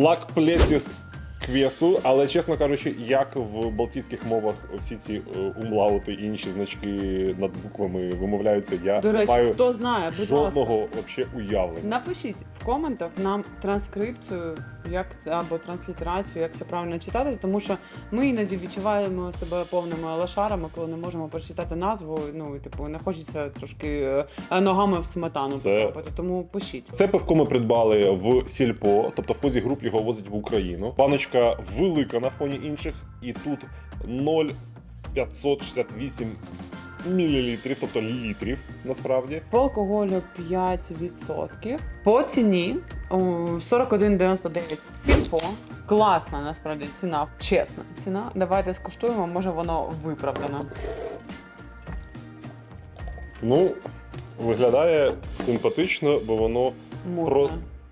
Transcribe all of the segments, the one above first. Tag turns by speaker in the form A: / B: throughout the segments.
A: Лак плесіс квесу, але чесно кажучи, як в балтійських мовах всі ці е, умлаути і інші значки над буквами вимовляються, я
B: До
A: не
B: речі,
A: маю
B: хто знає, будь ласка.
A: жодного вообще уявлення.
B: Напишіть в коментах нам транскрипцію, як це або транслітерацію, як це правильно читати, тому що ми іноді відчуваємо себе повними лошарами, коли не можемо прочитати назву. Ну і типу не хочеться трошки е, ногами в сметану
A: Це-
B: потрапити. Тому пишіть.
A: Це пивко ми придбали в Сільпо, тобто Фузі груп його возить в Україну. Баночка велика на фоні інших, і тут 0,568 мілілітрів, тобто літрів насправді.
B: По алкоголю 5%. По ціні о, 41,99 в сільпо. Класна насправді ціна, чесна ціна. Давайте скуштуємо, може воно виправдано.
A: Ну, виглядає симпатично, бо воно
B: Мурно.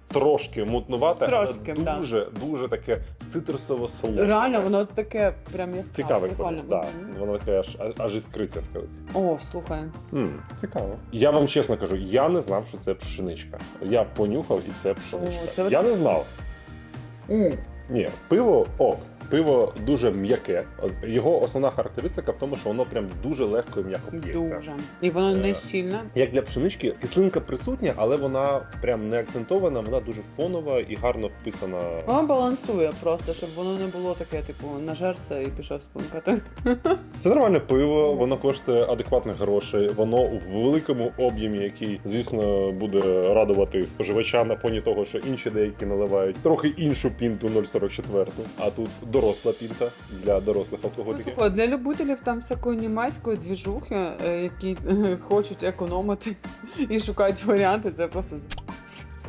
A: Трошки мутнувате,
B: Трошки,
A: але
B: да.
A: дуже, дуже таке цитрусово солоне.
B: Реально, воно таке прям яскраве.
A: Цікаве колір.
B: Мгм.
A: Воно таке аж, аж іскриться в кінці.
B: О, слухай.
A: М, Цікаво. Я вам чесно кажу, я не знав, що це пшеничка. Я понюхав і це пшеничка.
B: О, це от-
A: Я не знав. Ні, пиво ок. Пиво дуже м'яке. Його основна характеристика в тому, що воно прям дуже легко і м'яко п'ється.
B: Дуже. І воно не
A: Е,
B: щільне.
A: Як для пшенички, кислинка присутня, але вона прям не акцентована, вона дуже фонова і гарно вписана.
B: Воно балансує просто, щоб воно не було таке, типу, нажерся і пішов спункати.
A: Це нормальне пиво, воно коштує адекватних грошей. Воно в великому об'ємі, який, звісно, буде радувати споживача на фоні того, що інші деякі наливають трохи іншу пінту 0,44, а тут доросла пінта для дорослих
B: Ну,
A: алкоголіків.
B: слухай, для любителів там всякої німецької двіжухи, е, які е, хочуть економити і шукають варіанти, це просто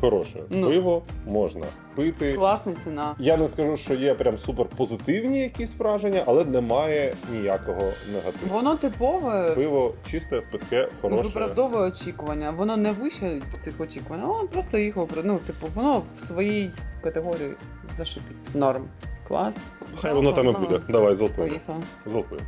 A: Хороше
B: Ну.
A: пиво можна пити.
B: класна ціна.
A: Я не скажу, що є прям супер позитивні якісь враження, але немає ніякого негативу.
B: Воно типове.
A: Пиво чисте, питке,
B: Ну,
A: хороше.
B: виправдовує очікування. Воно не вище цих очікувань, воно просто їх випра- ну, типу, воно в своїй категорії зашипить. Норм. Клас.
A: Хай воно там і буде. Давай залпуємо.
B: Поїхали.
A: Залпуємо.